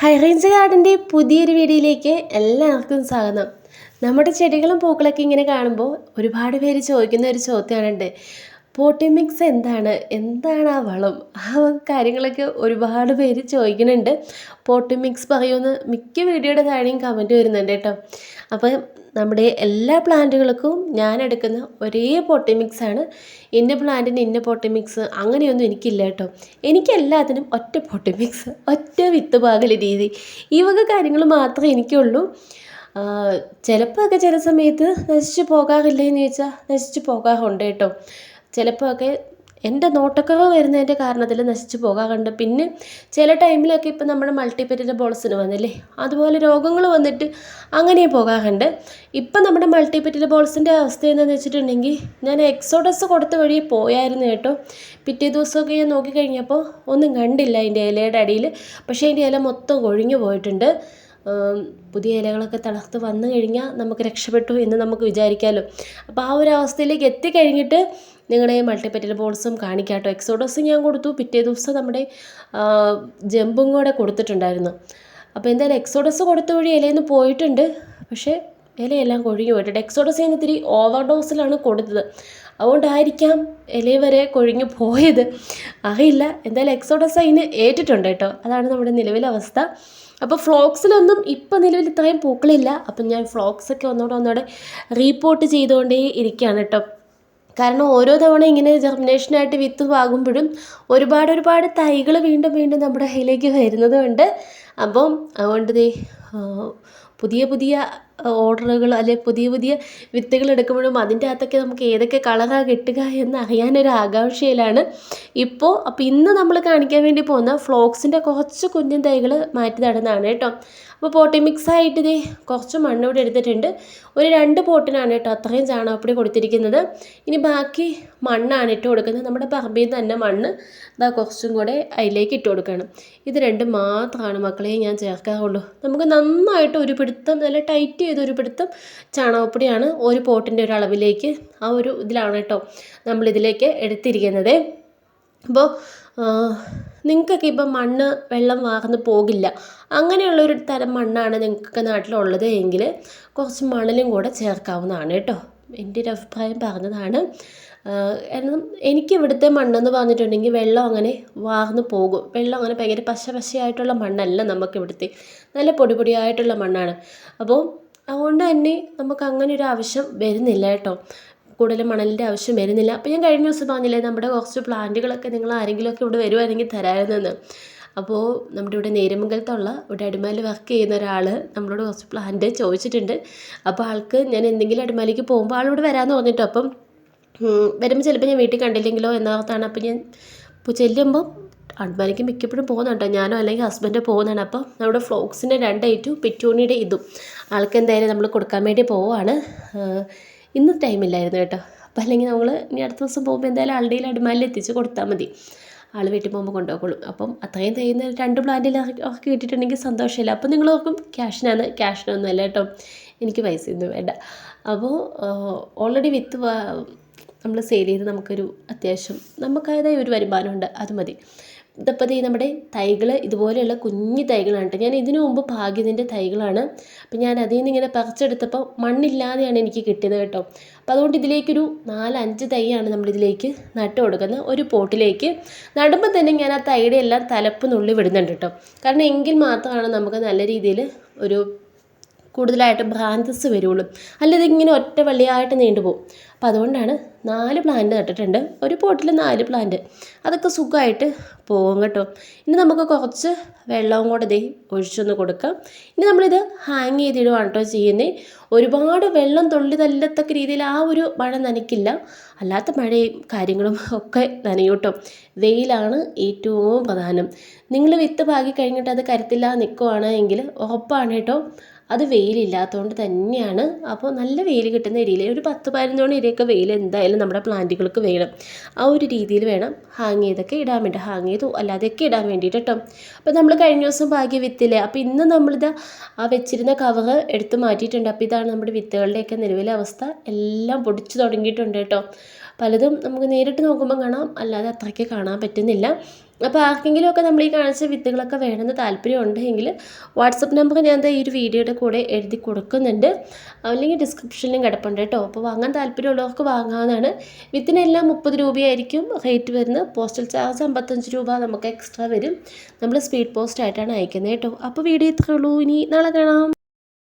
High range ഗാർഡന്റെ പുതിയൊരു വീഡിയോയിലേക്ക് എല്ലാവർക്കും സ്വാഗതം. നമ്മുടെ ചെടികളും പൂക്കളൊക്കെ ഇങ്ങനെ കാണുമ്പോൾ ഒരുപാട് പേര് ചോദിക്കുന്ന ഒരു ചോദ്യമാണുണ്ട്. പോട്ടി മിക്സ് എന്താണ്? എന്താണ് ആ വളം? ആ കാര്യങ്ങളൊക്കെ ഒരുപാട് പേര് ചോദിക്കുന്നുണ്ട്. പോട്ടി മിക്സ് പറയുമെന്ന് മിക്ക വീഡിയോയുടെ താഴെയും കമന്റ് വരുന്നുണ്ട് കേട്ടോ. അപ്പോൾ നമ്മുടെ എല്ലാ പ്ലാന്റുകൾക്കും ഞാൻ എടുക്കുന്ന ഒരേ പോട്ടി മിക്സ് ആണ്. ഇന്ന പ്ലാന്റിന് ഇന്ന പോട്ടി മിക്സ് അങ്ങനെയൊന്നും എനിക്കില്ല കേട്ടോ. എനിക്ക് എല്ലാത്തിനും ഒറ്റ പോട്ടി മിക്സ് ഒറ്റ വിത്ത് പാകൽ രീതി. ഈ വക കാര്യങ്ങൾ മാത്രമേ എനിക്കുള്ളൂ. ചിലപ്പോഴൊക്കെ ചില സമയത്ത് നശിച്ചു പോകാറില്ലേ എന്ന് ചോദിച്ചാൽ നശിച്ചു പോകാറുണ്ട് കേട്ടോ. ചിലപ്പോൾ ഒക്കെ എന്റെ നോട്ടക്കുറവ് വരുന്നതിന്റെ കാരണത്തിൽ നശിച്ചു പോകാറുണ്ട്. പിന്നെ ചില ടൈമിലൊക്കെ ഇപ്പം നമ്മുടെ മൾട്ടിപ്പറ്റൽ ബോൾസിന് വന്നില്ലേ അതുപോലെ രോഗങ്ങൾ വന്നിട്ട് അങ്ങനെ പോകാറുണ്ട്. ഇപ്പം നമ്മുടെ മൾട്ടിപ്പറ്റൽ ബോൾസിന്റെ അവസ്ഥ എന്താണെന്ന് വെച്ചിട്ടുണ്ടെങ്കിൽ ഞാൻ എക്സോഡസ് കൊടുത്ത വഴി പോയായിരുന്നു കേട്ടോ. പിറ്റേ ദിവസമൊക്കെ ഞാൻ നോക്കിക്കഴിഞ്ഞപ്പോൾ ഒന്നും കണ്ടില്ല അതിന്റെ ഇലയുടെ അടിയിൽ. പക്ഷേ അതിന്റെ ഇല മൊത്തം കൊഴിഞ്ഞു പോയിട്ടുണ്ട്. പുതിയ ഇലകളൊക്കെ തളർത്ത് വന്നു കഴിഞ്ഞാൽ നമുക്ക് രക്ഷപ്പെട്ടു എന്ന് നമുക്ക് വിചാരിക്കാമല്ലോ അപ്പോൾ ആ ഒരു അവസ്ഥയിലേക്ക് എത്തിക്കഴിഞ്ഞിട്ട് നിങ്ങളുടെ മൾട്ടിപ്പറ്റൽ ബോൾസും കാണിക്കാട്ടോ. എക്സോഡോസ് ഞാൻ കൊടുത്തു. പിറ്റേ ദിവസം നമ്മുടെ ജമ്പും കൂടെ കൊടുത്തിട്ടുണ്ടായിരുന്നു. അപ്പോൾ എന്തായാലും എക്സോഡോസ് കൊടുത്ത വഴി ഇലയിൽ പോയിട്ടുണ്ട്. പക്ഷേ ഇലയെല്ലാം കൊഴിഞ്ഞു പോയിട്ടുണ്ട്. എക്സോഡോസ് ഞാൻ ഇത്തിരി ഓവർ ഡോസിലാണ് കൊടുത്തത്. അതുകൊണ്ടായിരിക്കാം ഇല വരെ കൊഴിഞ്ഞു പോയത്. അറിയില്ല. എന്തായാലും എക്സോഡസ് അതിന് ഏറ്റിട്ടുണ്ട് കേട്ടോ. അതാണ് നമ്മുടെ നിലവിലെ അവസ്ഥ. അപ്പോൾ ഫ്ലോക്സിലൊന്നും ഇപ്പം നിലവിൽ ഇത്രയും പൂക്കളില്ല. അപ്പം ഞാൻ ഫ്ലോക്സൊക്കെ ഒന്നുകൂടെ ഒന്നുകൂടെ റീപ്പോർട്ട് ചെയ്തുകൊണ്ടേ ഇരിക്കുകയാണ് കേട്ടോ. കാരണം ഓരോ തവണ ഇങ്ങനെ ജെർമിനേഷനായിട്ട് വിത്ത് പാകുമ്പോഴും ഒരുപാട് ഒരുപാട് തൈകൾ വീണ്ടും വീണ്ടും നമ്മുടെ കയ്യിലേക്ക് വരുന്നതുകൊണ്ട് അപ്പം അതുകൊണ്ട് ദേ പുതിയ പുതിയ ഓർഡറുകൾ അല്ലെ പുതിയ പുതിയ വിത്തുകൾ എടുക്കുമ്പോഴും അതിന്റെ അകത്തൊക്കെ നമുക്ക് ഏതൊക്കെ കളറാണ് കിട്ടുക എന്ന് അറിയാനൊരു ആകാംക്ഷയിലാണ്. ഇപ്പോൾ അപ്പോൾ ഇന്ന് നമ്മൾ കാണിക്കാൻ വേണ്ടി പോകുന്ന ഫ്ലോക്സിന്റെ കുറച്ച് കുഞ്ഞൻ തൈകൾ മാറ്റി നടന്നതാണ് കേട്ടോ. അപ്പോൾ പോട്ടി മിക്സ് ആയിട്ട് ഇതേ കുറച്ച് മണ്ണ് ഇവിടെ എടുത്തിട്ടുണ്ട്. ഒരു രണ്ട് പോട്ടിനാണ് കേട്ടോ അത്രയും ചാണകപ്പൊടി കൊടുത്തിരിക്കുന്നത്. ഇനി ബാക്കി മണ്ണാണ് ഇട്ട് കൊടുക്കുന്നത്. നമ്മുടെ പറമ്പിൽ തന്നെ മണ്ണ് ഇതാ കുറച്ചും കൂടെ അതിലേക്ക് ഇട്ട് കൊടുക്കണം. ഇത് രണ്ട് മാത്രമാണ് മക്കളെ ഞാൻ ചേർക്കാറുള്ളൂ. നമുക്ക് നന്നായിട്ട് ഒരു പിടുത്തം നല്ല ടൈറ്റ് ഒരു പിടുത്തം ചാണകപ്പൊടിയാണ് ഒരു പോട്ടിന്റെ ഒരു അളവിലേക്ക് ആ ഒരു ഇതിലാണ് കേട്ടോ നമ്മളിതിലേക്ക് എടുത്തിരിക്കുന്നത്. അപ്പോൾ നിങ്ങൾക്കൊക്കെ ഇപ്പം മണ്ണ് വെള്ളം വാർന്ന് പോകില്ല. അങ്ങനെയുള്ളൊരു തരം മണ്ണാണ് നിങ്ങൾക്കൊക്കെ നാട്ടിലുള്ളത് എങ്കിൽ കുറച്ച് മണലും കൂടെ ചേർക്കാവുന്നതാണ് കേട്ടോ എന്റെ ഒരു അഭിപ്രായം പറഞ്ഞതാണ്. കാരണം എനിക്ക് ഇവിടുത്തെ മണ്ണെന്ന് പറഞ്ഞിട്ടുണ്ടെങ്കിൽ വെള്ളം അങ്ങനെ വാർന്ന് പോകും. വെള്ളം അങ്ങനെ ഭയങ്കര പശ പശയായിട്ടുള്ള മണ്ണല്ല നമുക്ക് ഇവിടുത്തെ. നല്ല പൊടി പൊടിയായിട്ടുള്ള മണ്ണാണ്. അപ്പോൾ അതുകൊണ്ട് തന്നെ നമുക്ക് അങ്ങനെ ഒരു ആവശ്യം വരുന്നില്ല കേട്ടോ. കൂടുതൽ മണലിന്റെ ആവശ്യം വരുന്നില്ല. അപ്പോൾ ഞാൻ കഴിഞ്ഞ ദിവസം പറഞ്ഞില്ലേ നമ്മുടെ കുറച്ച് പ്ലാന്റുകളൊക്കെ നിങ്ങൾ ആരെങ്കിലുമൊക്കെ ഇവിടെ വരുവാണെങ്കിൽ തരാമായിരുന്നെന്ന്. അപ്പോൾ നമ്മുടെ ഇവിടെ നേരമംഗലത്തുള്ള ഇവിടെ അടിമാലി വർക്ക് ചെയ്യുന്ന ഒരാൾ നമ്മളോട് കുറച്ച് പ്ലാന്റ് ചോദിച്ചിട്ടുണ്ട്. അപ്പോൾ ആൾക്ക് ഞാൻ എന്തെങ്കിലും അടിമാലിക്ക് പോകുമ്പോൾ ആളിവിടെ വരാമെന്ന് പറഞ്ഞിട്ടോ അപ്പം വരുമ്പോൾ ചിലപ്പോൾ ഞാൻ വീട്ടിൽ കണ്ടില്ലെങ്കിലോ എന്നോർത്താണ്. അപ്പോൾ ഞാൻ ഇപ്പോൾ ചെല്ലുമ്പോൾ അടിമാലിക്ക് മിക്കപ്പോഴും പോകുന്നുണ്ടോ ഞാനോ അല്ലെങ്കിൽ ഹസ്ബൻഡ് പോകുന്നതാണ്. അപ്പോൾ നമ്മുടെ ഫ്ലോക്സിന്റെ രണ്ട് ഐറ്റും പിറ്റൂണിയുടെ ഇതും. ആൾക്ക് എന്തായാലും നമ്മൾ കൊടുക്കാൻ വേണ്ടി പോവുകയാണ്. ഇന്ന് ടൈമില്ലായിരുന്നു കേട്ടോ. അപ്പോൾ അല്ലെങ്കിൽ നമ്മൾ ഇനി അടുത്ത ദിവസം പോകുമ്പോൾ എന്തായാലും ആളുടെ അടിമാലിൽ എത്തിച്ച് കൊടുത്താൽ മതി. ആൾ വീട്ടിൽ പോകുമ്പോൾ കൊണ്ടുപോയിക്കോളും. അപ്പം അത്രയും തയ്യുന്ന രണ്ട് പ്ലാന്റിൽ അവർക്ക് കിട്ടിയിട്ടുണ്ടെങ്കിൽ സന്തോഷമില്ല. അപ്പം നിങ്ങൾ ഓർക്കും ക്യാഷിനാണ് ക്യാഷിനൊന്നും അല്ല കേട്ടോ. എനിക്ക് പൈസ പൈസയൊന്നും വേണ്ട. അപ്പോൾ ഓൾറെഡി വിത്ത് നമ്മൾ സെയിൽ ചെയ്ത് നമുക്കൊരു അത്യാവശ്യം നമുക്കതായ ഒരു വരുമാനമുണ്ട്. അത് മതി. ഇതിപ്പോൾ ഈ നമ്മുടെ തൈകൾ ഇതുപോലെയുള്ള കുഞ്ഞു തൈകളാണ് ഞാൻ ഇതിനു മുമ്പ് ഭാഗ്യതിന്റെ തൈകളാണ്. അപ്പം ഞാൻ അതിൽ നിന്ന് ഇങ്ങനെ പറിച്ചെടുത്തപ്പോൾ മണ്ണില്ലാതെയാണ് എനിക്ക് കിട്ടിയത് കേട്ടോ. അപ്പോൾ അതുകൊണ്ട് ഇതിലേക്കൊരു നാലഞ്ച് തൈയാണ് നമ്മളിതിലേക്ക് നട്ട് കൊടുക്കുന്നത്. ഒരു പോട്ടിലേക്ക്. നടുമ്പോൾ തന്നെ ഞാൻ ആ തൈയുടെ എല്ലാം തലപ്പ് നുള്ളി വിടുന്നുണ്ട് കേട്ടോ. കാരണം എങ്കിൽ മാത്രമാണ് നമുക്ക് നല്ല രീതിയിൽ ഒരു കൂടുതലായിട്ട് ബ്രാഞ്ചസ് വരുള്ളൂ. അല്ലാതെ ഇങ്ങനെ ഒറ്റ വള്ളിയായിട്ട് നീണ്ടുപോകും അപ്പോൾ അതുകൊണ്ടാണ് നാല് പ്ലാന്റ് നട്ടിട്ടുണ്ട്. ഒരു പോട്ടിൽ നാല് പ്ലാന്റ് അതൊക്കെ സുഖമായിട്ട് പോകും കേട്ടോ. ഇനി നമുക്ക് കുറച്ച് വെള്ളവും കൂടെ ദേ ഒഴിച്ചൊന്ന് കൊടുക്കാം. ഇനി നമ്മളിത് ഹാങ് ചെയ്തിടുവാണ് കേട്ടോ ചെയ്യുന്നത് ഒരുപാട് വെള്ളം തുള്ളി തല്ലത്തക്ക രീതിയിൽ ആ ഒരു മഴ നനയ്ക്കില്ല. അല്ലാത്ത മഴയും കാര്യങ്ങളും ഒക്കെ നനയൂട്ടോ വെയിലാണ് ഏറ്റവും പ്രധാനം. നിങ്ങൾ വിത്ത് പാകി കഴിഞ്ഞിട്ട് അത് കരുത്തില്ല നിൽക്കുവാണ് എങ്കിൽ ഉറപ്പാണ് കേട്ടോ. അത് വെയിലില്ലാത്തതുകൊണ്ട് തന്നെയാണ്. അപ്പോൾ നല്ല വെയിൽ കിട്ടുന്ന ഏരിയയിൽ ഒരു പത്ത് പതിനൊന്ന് ഇരയൊക്കെ വെയിൽ എന്തായാലും നമ്മുടെ പ്ലാന്റുകൾക്ക് വേണം. ആ ഒരു രീതിയിൽ വേണം ഹാങ് ചെയ്തൊക്കെ ഇടാൻ വേണ്ടി ഹാങ് ചെയ്തു അല്ലാതെയൊക്കെ ഇടാൻ വേണ്ടിയിട്ട് കേട്ടോ അപ്പോൾ നമ്മൾ കഴിഞ്ഞ ദിവസം ഭാഗ്യ വിത്തില്ലേ അപ്പോൾ ഇന്ന് നമ്മളിത് ആ വെച്ചിരുന്ന കവർ എടുത്ത് മാറ്റിയിട്ടുണ്ട്. അപ്പോൾ ഇതാണ് നമ്മുടെ വിത്തുകളുടെയൊക്കെ നിലവിലെ അവസ്ഥ. എല്ലാം പൊടിച്ചു തുടങ്ങിയിട്ടുണ്ട് കേട്ടോ പലതും നമുക്ക് നേരിട്ട് നോക്കുമ്പോൾ കാണാം. അല്ലാതെ അത്രയ്ക്ക് കാണാൻ പറ്റുന്നില്ല. അപ്പോൾ ആർക്കെങ്കിലുമൊക്കെ നമ്മൾ ഈ കാണിച്ച വിത്തുകളൊക്കെ വേണമെന്ന് താല്പര്യം ഉണ്ടെങ്കിൽ വാട്സപ്പ് നമ്പർ ഞാൻ ഈ ഒരു വീഡിയോയുടെ കൂടെ എഴുതി കൊടുക്കുന്നുണ്ട്. അല്ലെങ്കിൽ ഡിസ്ക്രിപ്ഷനിലും കിടപ്പുണ്ട് കേട്ടോ. അപ്പോൾ വാങ്ങാൻ താല്പര്യമുള്ളവർക്ക് വാങ്ങാവുന്നതാണ്. വിത്തിനെല്ലാം മുപ്പത് രൂപയായിരിക്കും. റേറ്റ് വരുന്നത് പോസ്റ്റൽ ചാർജ് അമ്പത്തഞ്ച് രൂപ നമുക്ക് എക്സ്ട്രാ വരും. നമ്മൾ സ്പീഡ് പോസ്റ്റ് ആയിട്ടാണ് അയക്കുന്നത് കേട്ടോ. അപ്പോൾ വീഡിയോ ഇത്രയുള്ളൂ ഇനി നാളെ കാണാം.